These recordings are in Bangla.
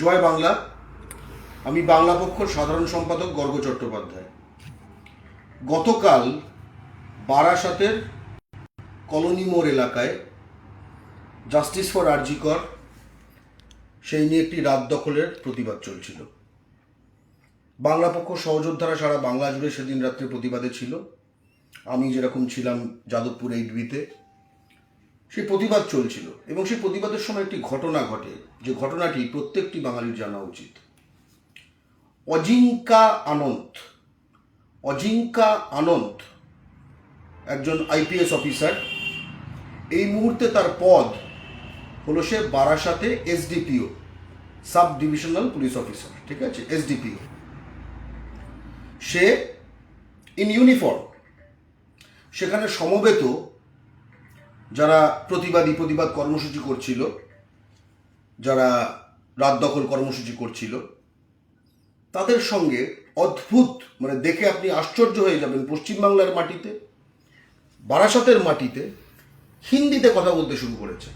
জয় বাংলা। আমি বাংলা পক্ষর সাধারণ সম্পাদক গর্গ চট্টোপাধ্যায়। গতকাল বারাসাতের কলোনি মোড় এলাকায় জাস্টিস ফর আরজিকর সেই নিয়ে একটি রাত দখলের প্রতিবাদ চলছিল। বাংলা পক্ষ সহযোদ্ধারা সারা বাংলা জুড়ে সেদিন রাত্রে প্রতিবাদে ছিল। আমি যেরকম ছিলাম যাদবপুর এইট বিতে সেই প্রতিবাদ চলছিল এবং সেই প্রতিবাদের সময় একটি ঘটনা ঘটে। যে ঘটনাটি প্রত্যেকটি বাঙালির জানা উচিত। অজিঙ্কা আনন্ত অজিঙ্কা আনন্ত একজন আইপিএস অফিসার। এই মুহূর্তে তার পদ হলো সে বারাসাতে SDPO sub divisional police officer, ঠিক আছে? এসডিপিও। সে ইন ইউনিফর্ম। সেখানে সমবেত যারা প্রতিবাদী প্রতিবাদ কর্মসূচি করছিল, যারা রাত দখল কর্মসূচি করছিল, তাদের সঙ্গে অদ্ভুত মানে দেখে আপনি আশ্চর্য হয়ে যাবেন পশ্চিমবাংলার মাটিতে, বারাসাতের মাটিতে হিন্দিতে কথা বলতে শুরু করেছে।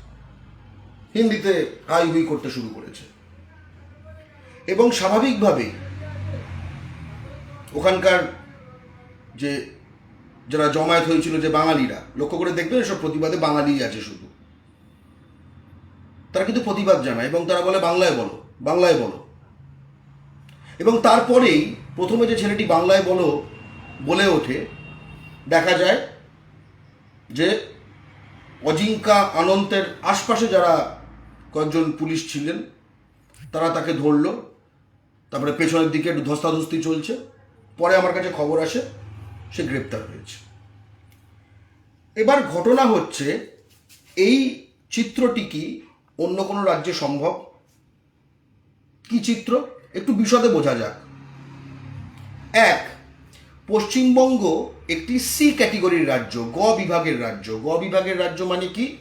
হিন্দিতে হাই হুই করতে শুরু করেছে। এবং স্বাভাবিকভাবেই ওখানকার যে যারা জমায়েত হয়েছিল যে বাঙালিরা, লক্ষ্য করে দেখবেন এসব প্রতিবাদে বাঙালিই আছে শুধু। তারা কিন্তু প্রতিবাদ জানায় এবং তারা বলে, বাংলায় বলো বাংলায় বলো। এবং তারপরেই প্রথমে যে ছেলেটি বাংলায় বলো, বলে ওঠে, দেখা যায় যে অজিঙ্কা আনন্তের আশপাশে যারা কয়েকজন পুলিশ ছিলেন, তারা তাকে ধরলো। তারপরে পেছনের দিকে একটু ধস্তাধস্তি চলছে। পরে আমার কাছে খবর আসে সে গ্রেপ্তার হয়েছে। এবার ঘটনা হচ্ছে, এই চিত্রটি কি অন্য কোনো রাজ্যে সম্ভব? কি চিত্র? একটু বিশদে বোঝা যাক। এক, পশ্চিমবঙ্গ একটি সি ক্যাটেগরির রাজ্য, গ বিভাগের রাজ্য। গ বিভাগের রাজ্য মানে কি?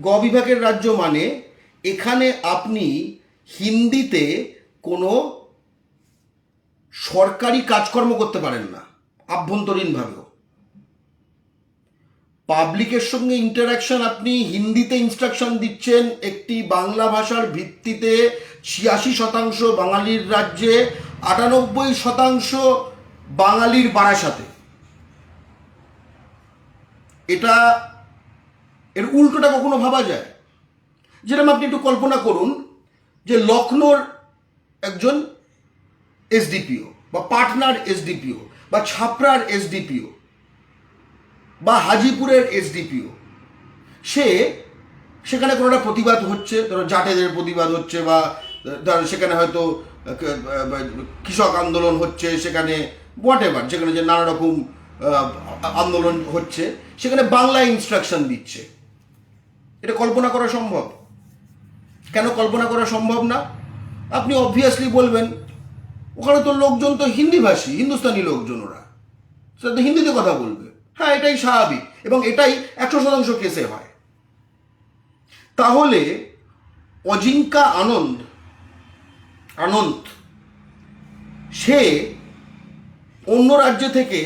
গ বিভাগের রাজ্য মানে এখানে আপনি হিন্দিতে কোনো সরকারি কাজকর্ম করতে পারেন না। আভ্যন্তরীণভাবেও। পাবলিকের সঙ্গে ইন্টারাকশন আপনি হিন্দিতে ইনস্ট্রাকশন দিচ্ছেন, একটি বাংলা ভাষার ভিত্তিতে ছিয়াশি শতাংশ বাঙালির রাজ্যে, আটানব্বই শতাংশ বাঙালির বারাসাতে। এটা এর উল্টোটা কখনো ভাবা যায়? যেরকম আপনি একটু কল্পনা করুন যে লখনৌর একজন এসডিপিও বা পাটনার এসডিপিও বা ছাপড়ার এসডিপিও, বা হাজিপুরের এসডিপিও, সে সেখানে কোনো একটা প্রতিবাদ হচ্ছে, ধরো জাটেদের প্রতিবাদ হচ্ছে বা, ধর সেখানে হয়তো, কৃষক আন্দোলন হচ্ছে, সেখানে হোয়াট এভার যেখানে যে নানা রকম আন্দোলন হচ্ছে, সেখানে বাংলা ইনস্ট্রাকশন দিচ্ছে। এটা কল্পনা করা সম্ভব? কেন কল্পনা করা সম্ভব না? আপনি অবভিয়াসলি বলবেন ওখানে তো লোকজন তো হিন্দিভাষী, হিন্দুস্তানি লোকজন ওরা। সেটা তো হিন্দিতে কথা বলবে। হ্যাঁ এটাই স্বাভাবিক, এবং এটাই একশো শতাংশ কেসে হয়। তাহলে অজিঙ্কা আনন্দ আনন্দ, সে অন্য রাজ্য থেকে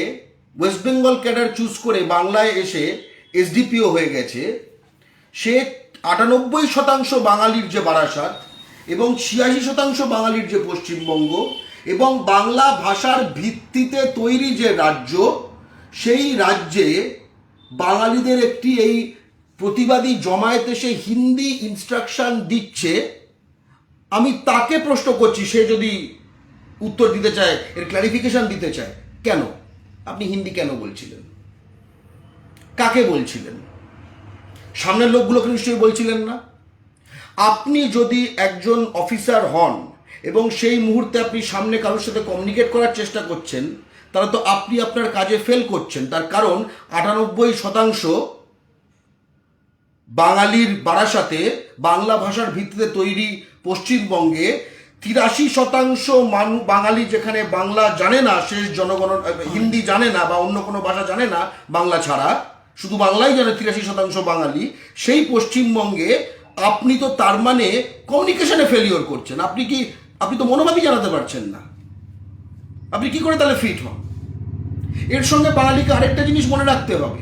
ওয়েস্ট বেঙ্গল ক্যাডার চুজ করে বাংলায় এসে এসডিপিও হয়ে গেছে। সে আটানব্বই শতাংশ বাঙালির যে বারাসাত এবং ছিয়াশি শতাংশ বাঙালির যে পশ্চিমবঙ্গ এবং বাংলা ভাষার ভিত্তিতে তৈরি যে রাজ্য, সেই রাজ্যে বাঙালিদের একটি এই প্রতিবাদী জমায়েত এসে হিন্দি ইনস্ট্রাকশন দিচ্ছে। আমি তাকে প্রশ্ন করছি, সে যদি উত্তর দিতে চায়, এর ক্লারিফিকেশন দিতে চায়, কেন? আপনি হিন্দি কেন বলছিলেন? কাকে বলছিলেন? সামনের লোকগুলোকে নিশ্চয়ই বলছিলেন না। আপনি যদি একজন অফিসার হন এবং সেই মুহূর্তে আপনি সামনে কারোর সাথে কমিউনিকেট করার চেষ্টা করছেন, তাহলে তো আপনি আপনার কাজে ফেল করছেন। তার কারণ আটানব্বই শতাংশ বাঙালির বারাসাতে বাংলা ভাষার ভিত্তিতে তৈরি পশ্চিমবঙ্গে তিরাশি শতাংশ মানু, বাঙালি যেখানে বাংলা জানে না, শেষ জনগণ হিন্দি জানে না বা অন্য কোনো ভাষা জানে না বাংলা ছাড়া, শুধু বাংলাই জানে তিরাশি শতাংশ বাঙালি, সেই পশ্চিমবঙ্গে আপনি তো তার মানে কমিউনিকেশনে ফেলিওর করছেন। আপনি কি আপনি তো মনোভাবই জানাতে পারছেন না। আপনি কি করে তাহলে ফিট হন? এর সঙ্গে বাঙালিকে আরেকটা জিনিস মনে রাখতে হবে।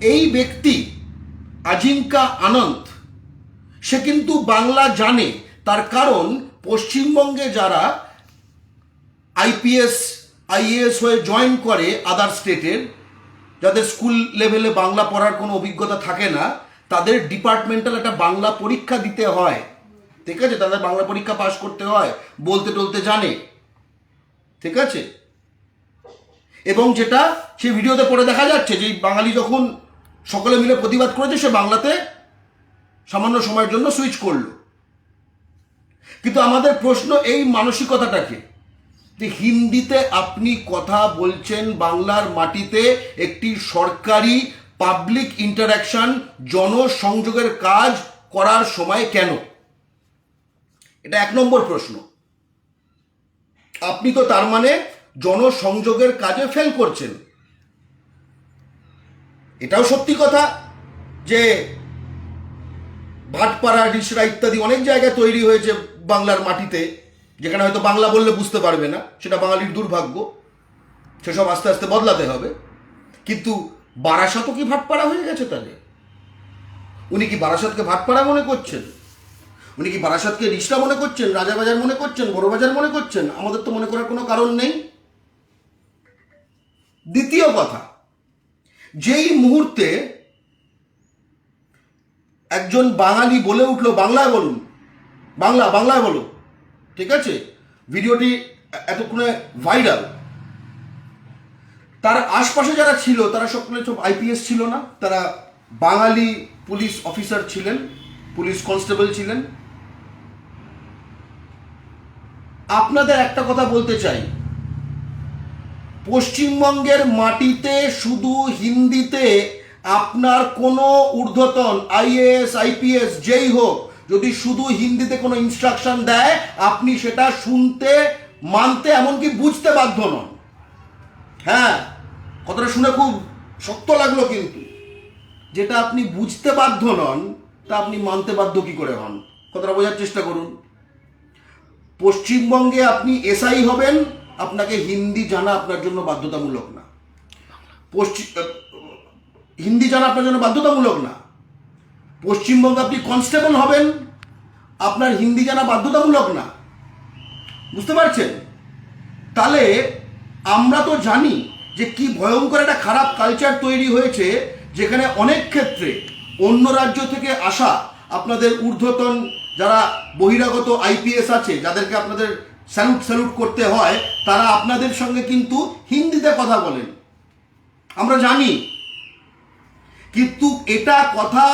এই ব্যক্তি আজিঙ্কা আনন্ত সে কিন্তু বাংলা জানে। তার কারণ পশ্চিমবঙ্গে যারা আইপিএস, আইএএস হয়ে জয়েন করে আদার স্টেটের যাদের স্কুল লেভেলে বাংলা পড়ার কোনো অভিজ্ঞতা থাকে না, তাদের ডিপার্টমেন্টাল একটা বাংলা পরীক্ষা দিতে হয়। ঠিক আছে? তাদের বাংলা পরীক্ষা পাশ করতে হয়, বলতে টলতে জানে। ঠিক আছে? এবং যেটা সেই ভিডিওতে পড়ে দেখা যাচ্ছে যে বাঙালি যখন সকলে মিলে প্রতিবাদ করেছে, সে বাংলাতে সামান্য সময়ের জন্য সুইচ করল। কিন্তু আমাদের প্রশ্ন এই মানসিকতাটাকে, যে হিন্দিতে আপনি কথা বলছেন বাংলার মাটিতে একটি সরকারি পাবলিক ইন্টারাকশন জনসংযোগের কাজ করার সময় কেন? এটা এক নম্বর প্রশ্ন। আপনি তো তার মানে জনসংযোগের কাজে ফেল করছেন। এটাও সত্যি কথা যে ভাটপাড়া রিসরা ইত্যাদি অনেক জায়গায় তৈরি হয়েছে বাংলার মাটিতে, যেখানে হয়তো বাংলা বললে বুঝতে পারবে না, সেটা বাঙালির দুর্ভাগ্য। সেসব আস্তে আস্তে বদলাতে হবে। কিন্তু বারাসাতও কি ভাটপাড়া হয়ে গেছে তাহলে? উনি কি বারাসাতকে ভাটপাড়া মনে করছেন? উনি কি বারাসাতকে রিসরা মনে করছেন রাজাবাজার মনে করছেন বড়বাজার মনে করছেন? আমাদের তো মনে করার কোনো কারণ নেই। দ্বিতীয় কথা, যেই মুহূর্তে একজন বাঙালি বলে উঠল বাংলায় বলুন, বাংলা বাংলায় বলো, ঠিক আছে? ভিডিওটি এতক্ষণে ভাইরাল। তার আশপাশে যারা ছিল, তারা সকলে সব আইপিএস ছিল না। তারা বাঙালি পুলিশ অফিসার ছিলেন, পুলিশ কনস্টেবল ছিলেন। আপনাদের একটা কথা বলতে চাই। পশ্চিমবঙ্গের মাটিতে শুধু হিন্দিতে আপনার কোনো ঊর্ধ্বতন আইএএস আইপিএস যেই হোক, যদি শুধু হিন্দিতে কোনো ইনস্ট্রাকশন দেয়, আপনি সেটা শুনতে, মানতে, এমনকি বুঝতে বাধ্য নন। হ্যাঁ কথাটা শুনে খুব শক্ত লাগল কিন্তু। যেটা আপনি বুঝতে বাধ্য নন, তা আপনি মানতে বাধ্য কি করে হন? কথাটা বোঝার চেষ্টা করুন। পশ্চিমবঙ্গে আপনি এসআই হবেন, আপনাকে হিন্দি জানা আপনার জন্য বাধ্যতামূলক না। পশ্চিম হিন্দি জানা আপনার জন্য বাধ্যতামূলক না। পশ্চিমবঙ্গে আপনি কনস্টেবল হবেন, আপনার হিন্দি জানা বাধ্যতামূলক না। বুঝতে পারছেন? তাহলে আমরা তো জানি যে কি ভয়ঙ্কর একটা খারাপ কালচার তৈরি হয়েছে, যেখানে অনেক ক্ষেত্রে অন্য রাজ্য থেকে আসা আপনাদের ঊর্ধ্বতন যারা বহিরাগত আইপিএস আছে, যাদেরকে আপনাদের স্যালুট স্যালুট করতে হয়, তারা আপনাদের সঙ্গে কিন্তু হিন্দিতে কথা বলেন। আমরা জানি। কিন্তু এটা কথা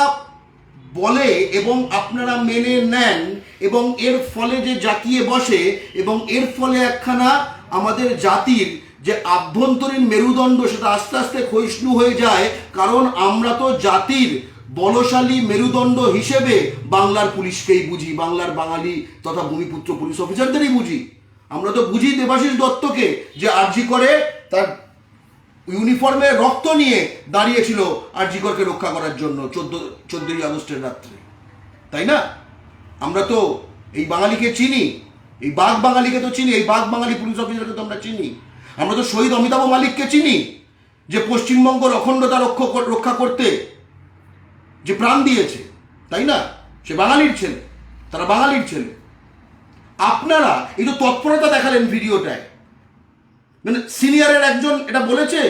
বলে এবং আপনারা মেনে নেন এবং এর ফলে যে জাকিয়ে বসে এবং এর ফলে একখানা আমাদের জাতির যে আভ্যন্তরীণ মেরুদণ্ড, সেটা আস্তে আস্তে ক্ষয়িষ্ণু হয়ে যায়। কারণ আমরা তো জাতির বলশালী মেরুদণ্ড হিসেবে বাংলার পুলিশকেই বুঝি, বাংলার বাঙালি তথা ভূমিপুত্র পুলিশ অফিসারদেরই বুঝি। আমরা তো বুঝি দেবাশিস দত্তকে যে আর্জি করে তার ইউনিফর্মে রক্ত নিয়ে দাঁড়িয়েছিল আরজিকরকে রক্ষা করার জন্য চোদ্দ, চোদ্দই আগস্টের রাত্রে। তাই না? আমরা তো এই বাঙালিকে চিনি, এই বাঘ বাঙালিকে তো চিনি, এই বাঘ বাঙালি পুলিশ অফিসারকে তো আমরা চিনি। আমরা তো শহীদ অমিতাভ মালিককে চিনি, যে পশ্চিমবঙ্গের অখণ্ডতা রক্ষা করতে যে প্রাণ দিয়েছে, তাই না? সে বাঙালির ছেলে, তারা বাঙালির ছেলে। আপনারা এই তো তৎপরতা দেখালেন ভিডিওটায় মানে সিনিয়রের একজন এটা বলেছে,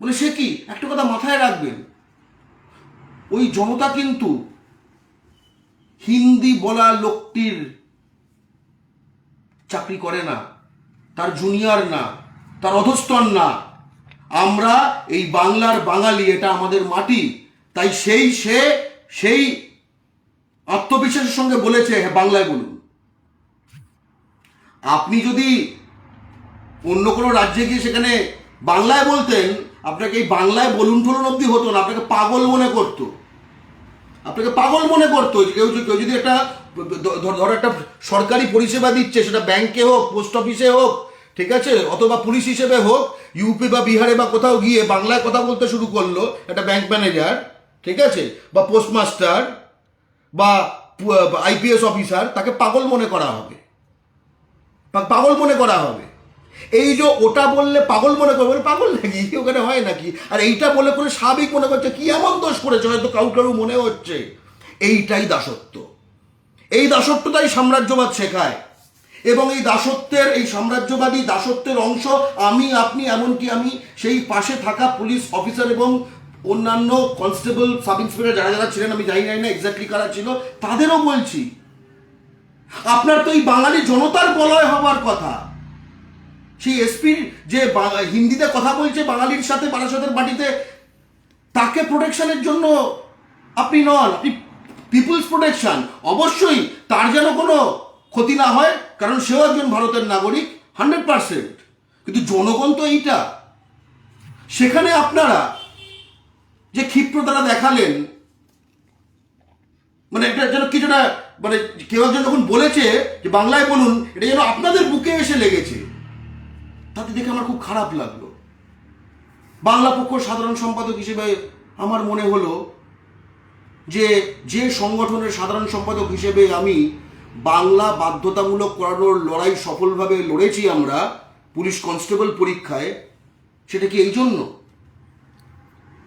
বলে সে কি? একটা কথা মাথায় রাখবেন, ওই জনতা কিন্তু হিন্দি বলা লোকটির চাকরি করে না, তার জুনিয়র না, তার অধস্তন না। আমরা এই বাংলার বাঙালি, এটা আমাদের মাটি। তাই সেই সে, সেই আত্মবিশ্বাসের সঙ্গে বলেছে হ্যাঁ বাংলায় বলুন। আপনি যদি অন্য কোনো রাজ্যে গিয়ে সেখানে বাংলায় বলতেন, আপনাকে এই বাংলায় বলুন টলুন অব্দি হতো না, আপনাকে পাগল মনে করতো। আপনাকে পাগল মনে করতো কেউ কেউ যদি একটা ধরো একটা সরকারি পরিষেবা দিচ্ছে, সেটা ব্যাংকে হোক, পোস্ট অফিসে হোক, ঠিক আছে? অথবা পুলিশ হিসেবে হোক, ইউপি বা বিহারে বা কোথাও গিয়ে বাংলায় কথা বলতে শুরু করল একটা ব্যাংক ম্যানেজার ঠিক আছে? বা পোস্টমাস্টার বা আইপিএস অফিসার তাকে পাগল মনে করা হবে। পাগল মনে করা হবে। এই যে ওটা বললে পাগল মনে করবে পাগল নাকি? ওখানে হয় নাকি? আর এইটা বলে করে স্বাভাবিক মনে করছে? কি এমন দোষ করেছে? হয়তো কাউ কারু মনে হচ্ছে। এইটাই দাসত্ব। এই দাসত্বটাই সাম্রাজ্যবাদ শেখায়। এবং এই দাসত্বের, এই সাম্রাজ্যবাদী দাসত্বের অংশ আমি, আপনি, এমনকি আমি সেই পাশে থাকা পুলিশ অফিসার এবং অন্যান্য কনস্টেবল সাব ইন্সপেক্টর যারা যারা ছিলেন, আমি জানি না এক্স্যাক্টলি কারা ছিল, তাদেরও বলছি। আপনার তো এই বাঙালি জনতার বলয় হবার কথা। সেই এসপির যে হিন্দিতে কথা বলছে, বাঙালির সাথে বারাসতের মাটিতে, তাকে প্রোটেকশনের জন্য আপনি নন, আপনি পিপুলস প্রোটেকশন অবশ্যই তার যেন কোনো ক্ষতি না হয়, কারণ সেও একজন ভারতের নাগরিক হান্ড্রেড পার্সেন্ট কিন্তু জনগণ তো এইটা। সেখানে আপনারা যে ক্ষিপ্রতারা দেখালেন মানে এটা যেন কিছুটা মানে কেউ একজন যখন বলেছে যে বাংলায় বলুন, এটা যেন আপনাদের বুকে এসে লেগেছে, তাতে দেখে আমার খুব খারাপ লাগল। বাংলা পক্ষ সাধারণ সম্পাদক হিসেবে আমার মনে হলো যে যে সংগঠনের সাধারণ সম্পাদক হিসেবে আমি বাংলা বাধ্যতামূলক করানোর লড়াই সফলভাবে লড়েছি আমরা, পুলিশ কনস্টেবল পরীক্ষায়, সেটা কি এই জন্য?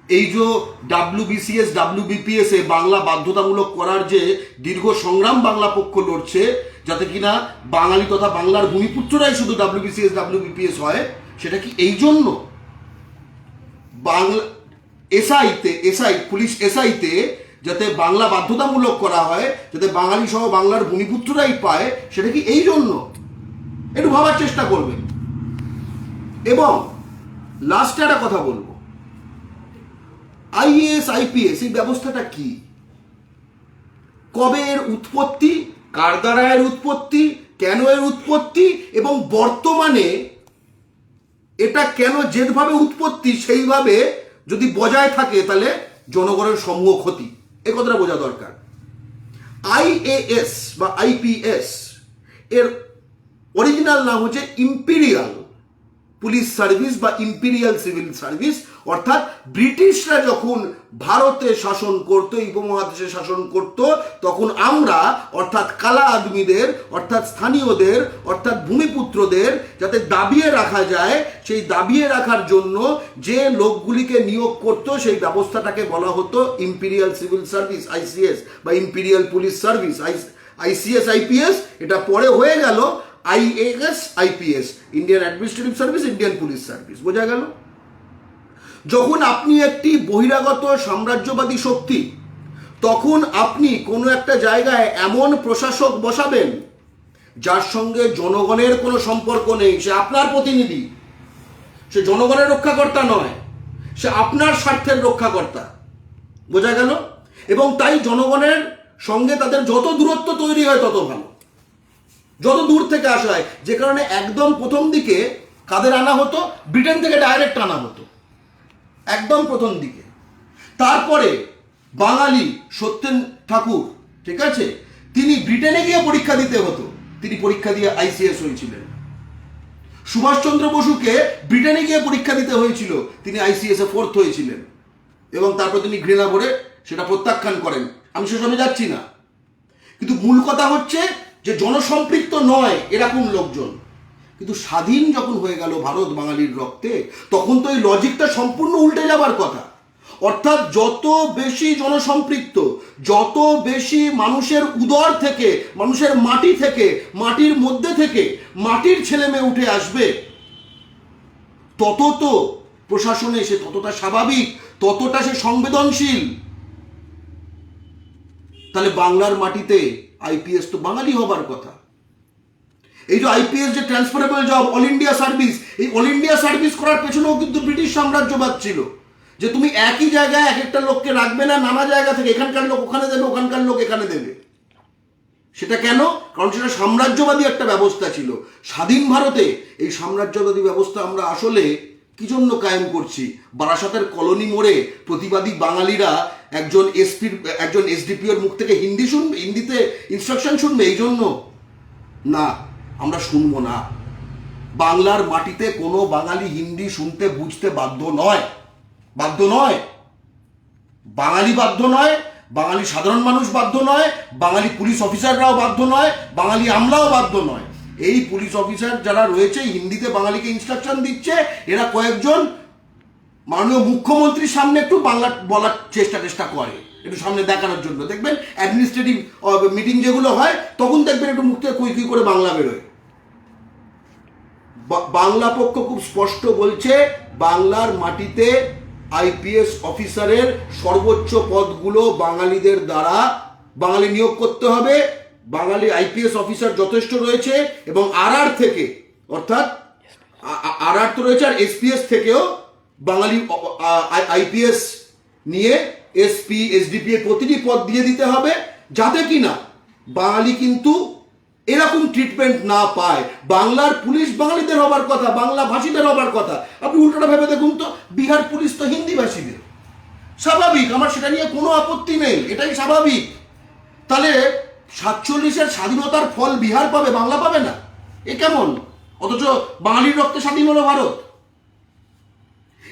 এই যে ডাব্লিউবিসিএস ডাব্লিউবিপিএস এ বাংলা বাধ্যতামূলক করার যে দীর্ঘ সংগ্রাম বাংলা পক্ষ লড়ছে, যাতে কিনা বাঙালি তথা বাংলার ভূমিপুত্ররাই শুধু ডাব্লিউবিসিএস ডাব্লিউবিপিএস হয়, সেটা কি এই জন্য? বাংলা এসআইতে এসআই পুলিশ এসআইতে যাতে বাংলা বাধ্যতামূলক করা হয়, যাতে বাঙালি সহ বাংলার ভূমিপুত্ররাই পায়, সেটা কি এই জন্য? একটু ভাবার চেষ্টা করবেন। এবং লাস্টে একটা কথা বলব। আইএএস, আইপিএস, এই ব্যবস্থাটা কি? কবে এর উৎপত্তি, কার দ্বারা এর উৎপত্তি, কেন এর উৎপত্তি, এবং বর্তমানে এটা কেন যেভাবে উৎপত্তি, সেইভাবে যদি বজায় থাকে, তাহলে জনগণের সমূহ ক্ষতি। এ কথাটা বোঝা দরকার। আইএএস বা আইপিএস, এর অরিজিনাল নাম হচ্ছে ইম্পিরিয়াল পুলিশ সার্ভিস বা ইম্পিরিয়াল সিভিল সার্ভিস, অর্থাৎ ব্রিটিশরা যখন ভারতে শাসন করত, উপমহাদেশে শাসন করত, তখন আমরা, অর্থাৎ কালা আদমিদের, অর্থাৎ স্থানীয়দের, অর্থাৎ ভূমিপুত্রদের, যাতে দাবিয়ে রাখা যায়, সেই দাবিয়ে রাখার জন্য যে লোকগুলিকে নিয়োগ করত, সেই ব্যবস্থাটাকে বলা হতো ইম্পিরিয়াল সিভিল সার্ভিস, আইসিএস, বা imperial police service ICS, IPS, এটা পরে হয়ে গেল IAS, IPS Indian administrative service Indian police service বোঝা গেল? যখন আপনি একটি বহিরাগত সাম্রাজ্যবাদী শক্তি, তখন আপনি কোনো একটা জায়গায় এমন প্রশাসক বসাবেন, যার সঙ্গে জনগণের কোনো সম্পর্ক নেই। সে আপনার প্রতিনিধি। সে জনগণের রক্ষাকর্তা নয়। সে আপনার স্বার্থের রক্ষাকর্তা। বোঝা গেল? এবং তাই জনগণের সঙ্গে তাদের যত দূরত্ব তৈরি হয়, তত ভালো। যত দূর থেকে আসা হয়, যে কারণে একদম প্রথম দিকে কাদের আনা হতো? ব্রিটেন থেকে ডাইরেক্ট আনা হতো। একদম প্রথম দিকে। তারপরে বাঙালি সত্যেন ঠাকুর, ঠিক আছে? তিনি ব্রিটেনে গিয়ে পরীক্ষা দিতে হতো। তিনি পরীক্ষা দিয়ে আইসিএস হয়েছিলেন। সুভাষচন্দ্র বসুকে ব্রিটেনে গিয়ে পরীক্ষা দিতে হয়েছিল। তিনি আইসিএস এ ফোর্থ হয়েছিলেন। এবং তারপর তিনি ঘৃণা ভরে সেটা প্রত্যাখ্যান করেন। আমি সেসবে যাচ্ছি না। কিন্তু মূল কথা হচ্ছে যে জনসম্পৃক্ত নয় এরকম লোকজন। কিন্তু স্বাধীন যখন হয়ে গেল ভারত বাঙালির রক্তে, তখন তো এই লজিকটা সম্পূর্ণ উল্টে যাবার কথা। অর্থাৎ যত বেশি জনসম্পৃক্ত, যত বেশি মানুষের উদর থেকে, মানুষের মাটি থেকে, মাটির মধ্যে থেকে মাটির ছেলে মেয়ে উঠে আসবে, তত তো প্রশাসনে সে ততটা স্বাভাবিক, ততটা সে সংবেদনশীল। তাহলে বাংলার মাটিতে আইপিএস তো বাঙালি হবার কথা। এই যে আইপিএস যে transferable job all India service এই অল ইন্ডিয়া সার্ভিস করার পেছনেও কিন্তু ব্রিটিশ সাম্রাজ্যবাদ ছিল। যে তুমি একই জায়গায় এক একটা লোককে রাখবে না, নানা জায়গা থেকে এখানকার লোক ওখানে দেবে, ওখানকার লোক এখানে দেবে। সেটা কেন? কারণ সেটা সাম্রাজ্যবাদী একটা ব্যবস্থা ছিল। স্বাধীন ভারতে এই সাম্রাজ্যবাদী ব্যবস্থা আমরা আসলে কি জন্য কায়েম করছি? বারাসাতের কলোনি মোড়ে প্রতিবাদী বাঙালিরা একজন এসপির, একজন এসডিপিওর মুখ থেকে হিন্দি শুনবে, হিন্দিতে ইনস্ট্রাকশন শুনবে এই জন্য না, আমরা শুনব না। বাংলার মাটিতে কোনো বাঙালি হিন্দি শুনতে বুঝতে বাধ্য নয়। বাধ্য নয়। বাঙালি বাধ্য নয়, বাঙালি সাধারণ মানুষ বাধ্য নয়, বাঙালি পুলিশ অফিসাররাও বাধ্য নয়, বাঙালি আমরাও বাধ্য নয়। এই পুলিশ অফিসার যারা রয়েছে, হিন্দিতে বাঙালিকে ইনস্ট্রাকশন দিচ্ছে, এরা কয়েকজন মাননীয় মুখ্যমন্ত্রীর সামনে একটু বাংলা বলার চেষ্টা চেষ্টা করে, একটু সামনে দেখানোর জন্য। দেখবেন অ্যাডমিনিস্ট্রেটিভ মিটিং যেগুলো হয়, তখন দেখবেন একটু মুখ থেকে কুই কুই করে বাংলা বেরোয়। বাংলা পক্ষ খুব স্পষ্ট বলছে, বাংলার মাটিতে আইপিএস অফিসারের সর্বোচ্চ পদগুলো বাঙালিদের দ্বারা, বাঙালি নিয়োগ করতে হবে। বাঙালি আইপিএস অফিসার যথেষ্ট রয়েছে এবং আরআর থেকে, অর্থাৎ আরআর তো রয়েছে আর এসপিএস থেকেও বাঙালি আইপিএস নিয়ে এসপি, এসডিপি এর প্রতিটি পদ দিয়ে দিতে হবে যাতে কিনা বাঙালি কিন্তু এরকম ট্রিটমেন্ট না পায়। বাংলার পুলিশ বাঙালিদের হবার কথা, বাংলা ভাষীদের হবার কথা। আপনি উল্টোটা ভেবে দেখুন তো, বিহার পুলিশ তো হিন্দি ভাষীদের। স্বাভাবিক, আমার সেটা নিয়ে কোনো আপত্তি নেই, এটাই স্বাভাবিক। তাহলে সাতচল্লিশের স্বাধীনতার ফল বিহার পাবে, বাংলা পাবে না? এ কেমন? অথচ বাঙালির রক্তে স্বাধীন হলো ভারত।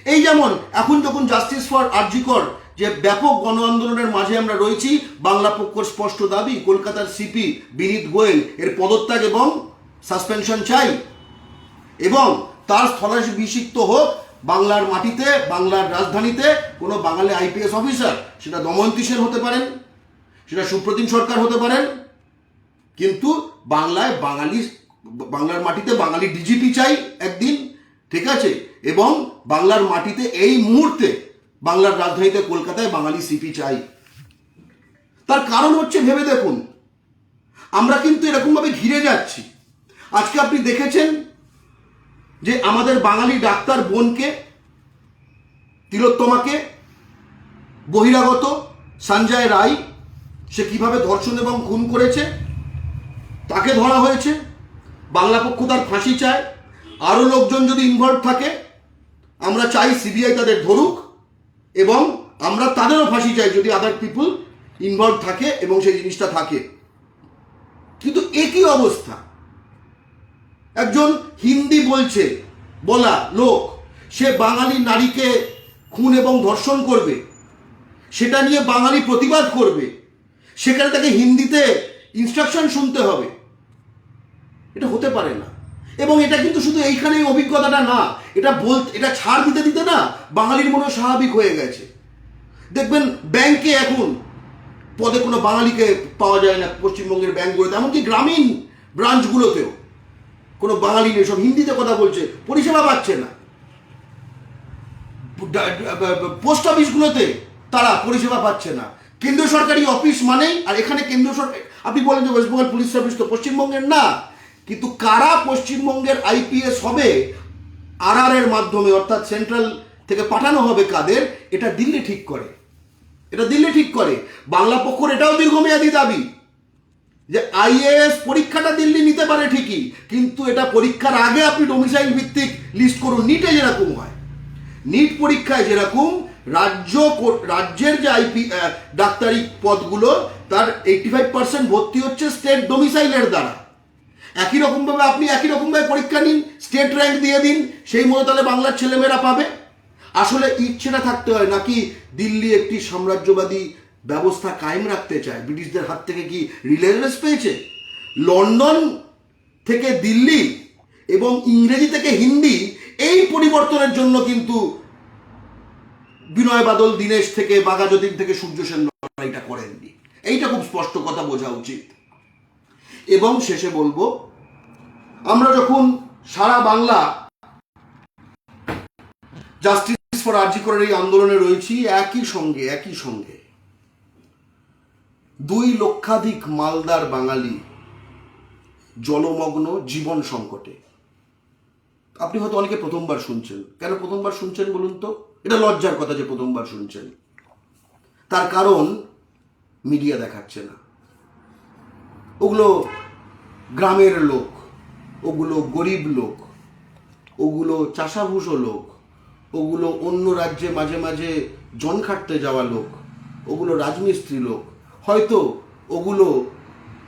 এই যেমন, এখন যখন জাস্টিস ফর আরজিকর যে ব্যাপক গণ আন্দোলনের মাঝে আমরা রয়েছি, বাংলা পক্ষর স্পষ্ট দাবি, কলকাতার সিপি বিনীত গোয়েল এর পদত্যাগ এবং সাসপেনশন চাই। এবং তার স্থলাভিষিক্ত হোক বাংলার মাটিতে, বাংলার রাজধানীতে কোনো বাঙালি আইপিএস অফিসার সেটা সেন হতে পারেন। সেটা সুপ্রতিম সরকার হতে পারেন, কিন্তু বাংলায় বাঙালি, বাংলার মাটিতে বাঙালি ডিজিপি চাই একদিন, ঠিক আছে? এবং বাংলার মাটিতে এই মুহূর্তে বাংলার রাজধানীতে কলকাতায় বাঙালি সিপি চাই। তার কারণ হচ্ছে ভেবে দেখুন, আমরা কিন্তু এরকমভাবে ঘিরে যাচ্ছি। আজকে আপনি দেখেছেন যে আমাদের বাঙালি ডাক্তার বোনকে, তিলোত্তমাকে বহিরাগত সঞ্জয় রায় সে কীভাবে ধর্ষণ এবং খুন করেছে? তাকে ধরা হয়েছে। বাংলা পক্ষ তার ফাঁসি চায়। আরও লোকজন যদি ইনভলভ থাকে, আমরা চাই সিবিআই তাদের ধরুক এবং আমরা তাদেরও ফাঁসি চাই যদি আদার পিপুল ইনভলভ থাকে এবং সেই জিনিসটা থাকে। কিন্তু একই অবস্থা। একজন হিন্দি বলছে, বলা, লোক, সে বাঙালি নারীকে খুন এবং ধর্ষণ করবে। সেটা নিয়ে বাঙালি প্রতিবাদ করবে। সেখানে তাকে হিন্দিতে ইনস্ট্রাকশন শুনতে হবে। এটা হতে পারে না। এবং এটা কিন্তু শুধু এইখানেই অভিজ্ঞতাটা না, এটা বল এটা ছাড় দিতে দিতে না বাঙালির মনে স্বাভাবিক হয়ে গেছে। দেখবেন ব্যাংকে এখন পদে কোনো বাঙালিকে পাওয়া যায় না, পশ্চিমবঙ্গের ব্যাংকগুলোতে এমনকি গ্রামীণ ব্রাঞ্চগুলোতেও কোনো বাঙালি নেই, সব হিন্দিতে কথা বলছে, পরিষেবা পাচ্ছে না। পোস্ট অফিসগুলোতে তারা পরিষেবা পাচ্ছে না। কেন্দ্রীয় সরকারি অফিস মানেই, আর এখানে কেন্দ্রীয় সরকার, আপনি বলেন যে ওয়েস্ট বেঙ্গল পুলিশ সার্ভিস তো পশ্চিমবঙ্গের না, কিন্তু কারা পশ্চিমবঙ্গের আইপিএস হবে? আর এর মাধ্যমে, অর্থাৎ সেন্ট্রাল থেকে পাঠানো হবে কাদের? এটা দিল্লি ঠিক করে। এটা দিল্লি ঠিক করে। বাংলা পক্ষর এটাও দীর্ঘমেয়াদী দাবি যে আইএএস পরীক্ষাটা দিল্লি নিতে পারে ঠিকই, কিন্তু এটা পরীক্ষার আগে আপনি ডোমিসাইল ভিত্তিক লিস্ট করুন। নিটে যেরকম হয়। নিট পরীক্ষায় যেরকম রাজ্য রাজ্যের যে আইপি ডাক্তারি পদগুলো, তার এইটি ফাইভ পার্সেন্ট ভর্তি হচ্ছে স্টেট ডোমিসাইলের দ্বারা। একই রকমভাবে আপনি একই রকমভাবে পরীক্ষা নিন স্টেট র্যাঙ্ক দিয়ে দিন, সেই মতো তাহলে বাংলার ছেলেমেয়েরা পাবে। আসলে ইচ্ছেটা থাকতে হয় নাকি দিল্লি একটি সাম্রাজ্যবাদী ব্যবস্থা কায়েম রাখতে চায়? ব্রিটিশদের হাত থেকে কি রিলেভেন্স পেয়েছে? লন্ডন থেকে দিল্লি এবং ইংরেজি থেকে হিন্দি, এই পরিবর্তনের জন্য কিন্তু বিনয় বাদল দীনেশ থেকে বাঘাযতীন থেকে সূর্য সেন লড়াইটা করেননি। এইটা খুব স্পষ্ট কথা বোঝা উচিত। এবং শেষে বলব, আমরা যখন সারা বাংলা জাস্টিস ফর আর্জিকরের এই আন্দোলনে রয়েছি, একই সঙ্গে একই সঙ্গে দুই লক্ষাধিক মালদার বাঙালি জলমগ্ন জীবন সংকটে। আপনি হয়তো অনেকে প্রথমবার শুনছেন। কেন প্রথমবার শুনছেন বলুন তো? এটা লজ্জার কথা যে প্রথমবার শুনছেন। তার কারণ মিডিয়া দেখাচ্ছে না। ওগুলো গ্রামের লোক, ওগুলো গরিব লোক, ওগুলো চাষাভুষো লোক, ওগুলো অন্য রাজ্যে মাঝে মাঝে জন খাটতে যাওয়া লোক, ওগুলো রাজমিস্ত্রি লোক, হয়তো ওগুলো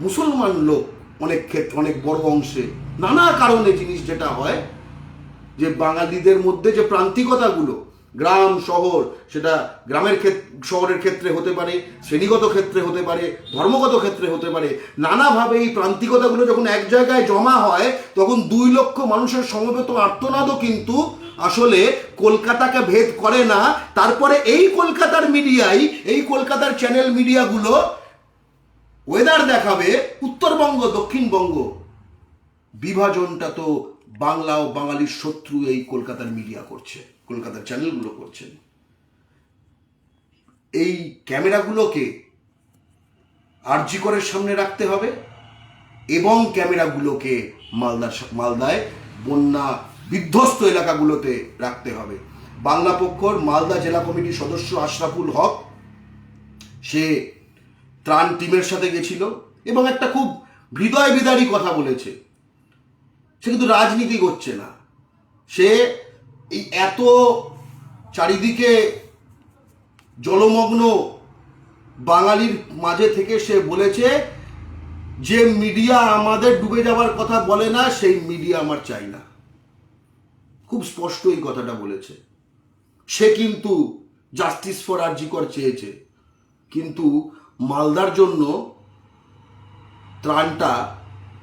মুসলমান লোক অনেক ক্ষেত্রে অনেক বড় অংশে। নানা কারণে জিনিস যেটা হয় যে বাঙালিদের মধ্যে যে প্রান্তিকতাগুলো গ্রাম, শহর, সেটা গ্রামের শহরের ক্ষেত্রে হতে পারে, শ্রেণীগত ক্ষেত্রে হতে পারে, ধর্মগত ক্ষেত্রে হতে পারে, নানাভাবে এই প্রান্তিকতাগুলো যখন এক জায়গায় জমা হয়, তখন দুই লক্ষ মানুষের সমবেত আর্তনাদও কিন্তু আসলে কলকাতাকে ভেদ করে না। তারপরে এই কলকাতার মিডিয়াই, এই কলকাতার চ্যানেল মিডিয়াগুলো ওয়েদার দেখাবে উত্তরবঙ্গ, দক্ষিণবঙ্গ। বিভাজনটা তো বাংলা ও বাঙালির শত্রু এই কলকাতার মিডিয়া করছে। কলকাতার চ্যানেলগুলো করছেন। এই ক্যামেরাগুলোকে আরজি করের সামনে রাখতে হবে এবং ক্যামেরাগুলোকে মালদা মালদায় বন্যা বিধ্বস্ত এলাকাগুলোতে রাখতে হবে। বাংলা পক্ষর মালদা জেলা কমিটির সদস্য আশরাফুল হক, সে ত্রাণ টিমের সাথে গেছিল এবং একটা খুব হৃদয় বিদারী কথা বলেছে। সে কিন্তু রাজনীতি করছে না। সে এই এত চারিদিকে জলমগ্ন বাঙালির মাঝে থেকে সে বলেছে যে মিডিয়া আমাদের ডুবে যাওয়ার কথা বলে না, সেই মিডিয়া আমার চাই না। খুব স্পষ্ট এই কথাটা বলেছে। সে কিন্তু জাস্টিস ফর আরজিকর চেয়েছে। কিন্তু মালদার জন্য ত্রাণটা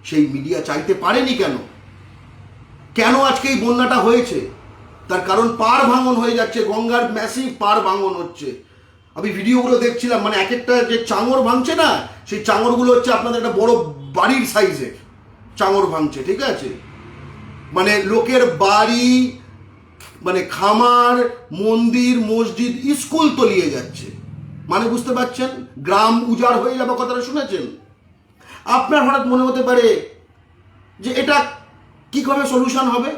সেই মিডিয়া চাইতে পারেনি কেন? কেন আজকে এই বন্যাটা হয়েছে? তার কারণ পার ভাঙন হয়ে যাচ্ছে, গঙ্গার ম্যাসিভ পার ভাঙন হচ্ছে। আমি ভিডিওগুলো দেখছিলাম মানে এক একটা যে চাঙর ভাঙছে না, সেই চাঙরগুলো হচ্ছে আপনাদের একটা বড় বাড়ির সাইজের চাঙর ভাঙছে, ঠিক আছে? মানে লোকের বাড়ি মানে খামার, মন্দির, মসজিদ, স্কুল তলিয়ে যাচ্ছে। মানে বুঝতে পারছেন? গ্রাম উজাড় হয়ে যাবে কথাটা শুনেছেন? আপনার হঠাৎ মনে হতে পারে যে এটা কীভাবে সলিউশন হবে?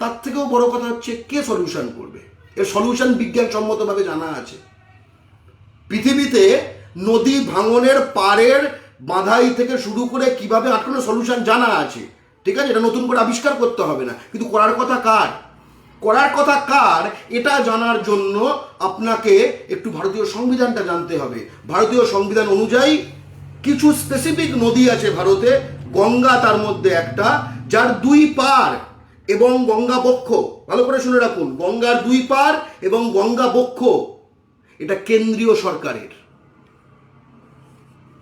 তার থেকেও বড় কথা হচ্ছে কে সলিউশন করবে? এর সলিউশন বিজ্ঞানসম্মতভাবে জানা আছে। পৃথিবীতে নদী ভাঙনের পাড়ের বাঁধাই থেকে শুরু করে কীভাবে আটকানো সলিউশন জানা আছে, ঠিক আছে? এটা নতুন করে আবিষ্কার করতে হবে না। কিন্তু করার কথা কার? করার কথা কার? এটা জানার জন্য আপনাকে একটু ভারতীয় সংবিধানটা জানতে হবে। ভারতীয় সংবিধান অনুযায়ী কিছু স্পেসিফিক নদী আছে ভারতে, গঙ্গা তার মধ্যে একটা, যার দুই পার এবং গঙ্গা বক্ষ, ভালো করে শুনে রাখুন, গঙ্গার দুই পার এবং গঙ্গা বক্ষ, এটা কেন্দ্রীয় সরকারের।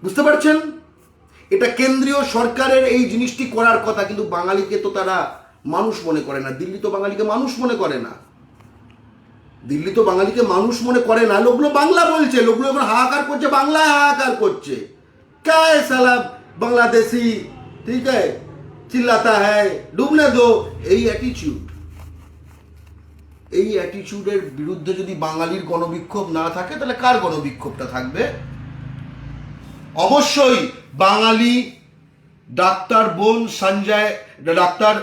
বুঝতে পারছেন? এটা কেন্দ্রীয় সরকারের এই জিনিসটি করার কথা, কিন্তু বাঙালিকে তো তারা মানুষ মনে করে না। দিল্লি তো বাঙালিকে মানুষ মনে করে না। দিল্লি তো বাঙালিকে মানুষ মনে করে না। লোকগুলো বাংলা বলছে, লোকগুলো এবার হাহাকার করছে, বাংলায় হাহাকার করছে। কায় সালা বাংলাদেশি। ঠিক আছে? চিল্লাতা হ্যায় ডুবনে দো এই অ্যাটিচিউড এই অ্যাটিচিউডের বিরুদ্ধে যদি বাঙালির গণবিক্ষোভ না থাকে, তাহলে কার গণবিক্ষোভটা থাকবে? অবশ্যই বাঙালি ডাক্তার বোন সঞ্জয় ডাক্তার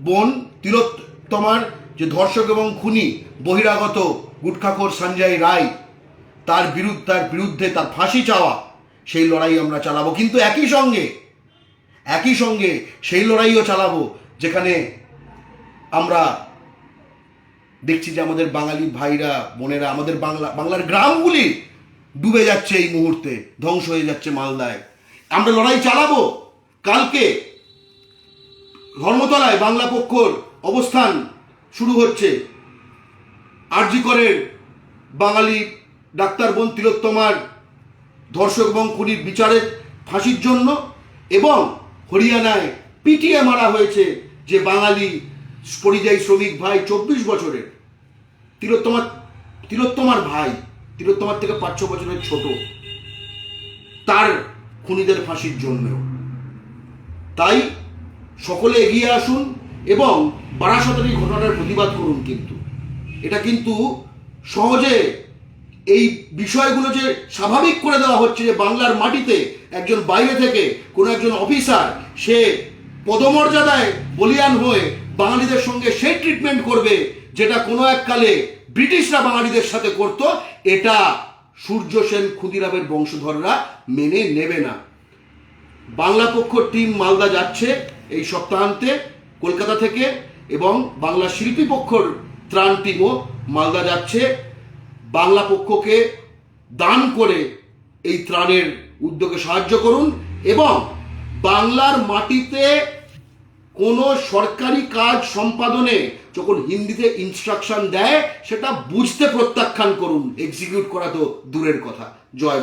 বোন তিলোত্তমার যে ধর্ষক এবং খুনি, বহিরাগত গুটখাখোর সঞ্জয় রায়, তার বিরুদ্ধে তার বিরুদ্ধে তার ফাঁসি চাওয়া, সেই লড়াই আমরা চালাবো। কিন্তু একই সঙ্গে একই সঙ্গে সেই লড়াইও চালাবো যেখানে আমরা দেখছি যে আমাদের বাঙালি ভাইরা, বোনেরা, আমাদের বাংলা, বাংলার গ্রামগুলি ডুবে যাচ্ছে এই মুহূর্তে, ধ্বংস হয়ে যাচ্ছে মালদায়। আমরা লড়াই চালাবো। কালকে ধর্মতলায় বাংলা পক্ষর অবস্থান শুরু হচ্ছে। আরজিকরের বাঙালি ডাক্তার বোন তিলোত্তমার ধর্ষক এবং খুনির বিচারের ফাঁসির জন্য এবং হরিয়ানায় পিটিয়ে মারা হয়েছে যে বাঙালি পরিযায়ী শ্রমিক ভাই চব্বিশ বছরের। তিলোত্তমার তিলোত্তমার ভাই, তিলোত্তমার থেকে পাঁচ ছ বছরের ছোট। তার খুনিদের ফাঁসির জন্যও তাই সকলে এগিয়ে আসুন এবং বারাসতের এই ঘটনার প্রতিবাদ করুন কিন্তু। এটা কিন্তু সহজে এই বিষয়গুলো যে স্বাভাবিক করে দেওয়া হচ্ছে যে বাংলার মাটিতে একজন বাইরে থেকে কোনো একজন অফিসার সে পদমর্যাদায় বলিয়ান হয়ে বাঙালিদের সঙ্গে সেই ট্রিটমেন্ট করবে যেটা কোনো এককালে ব্রিটিশরা বাঙালিদের সাথে করত, এটা সূর্য সেন ক্ষুদিরামের বংশধররা মেনে নেবে না। বাংলা পক্ষ টিম মালদা যাচ্ছে এই সপ্তাহান্তে কলকাতা থেকে এবং বাংলা শিল্পী পক্ষর ত্রাণ টিমও মালদা যাচ্ছে। বাংলা পক্ষকে দান করে এই ত্রাণের উদ্যোগে সাহায্য করুন এবং বাংলার মাটিতে কোনো সরকারি কাজ সম্পাদনে যখন হিন্দিতে ইনস্ট্রাকশন দেয়, সেটা বুঝতে প্রত্যাখ্যান করুন। এক্সিকিউট করা তো দূরের কথা। জয়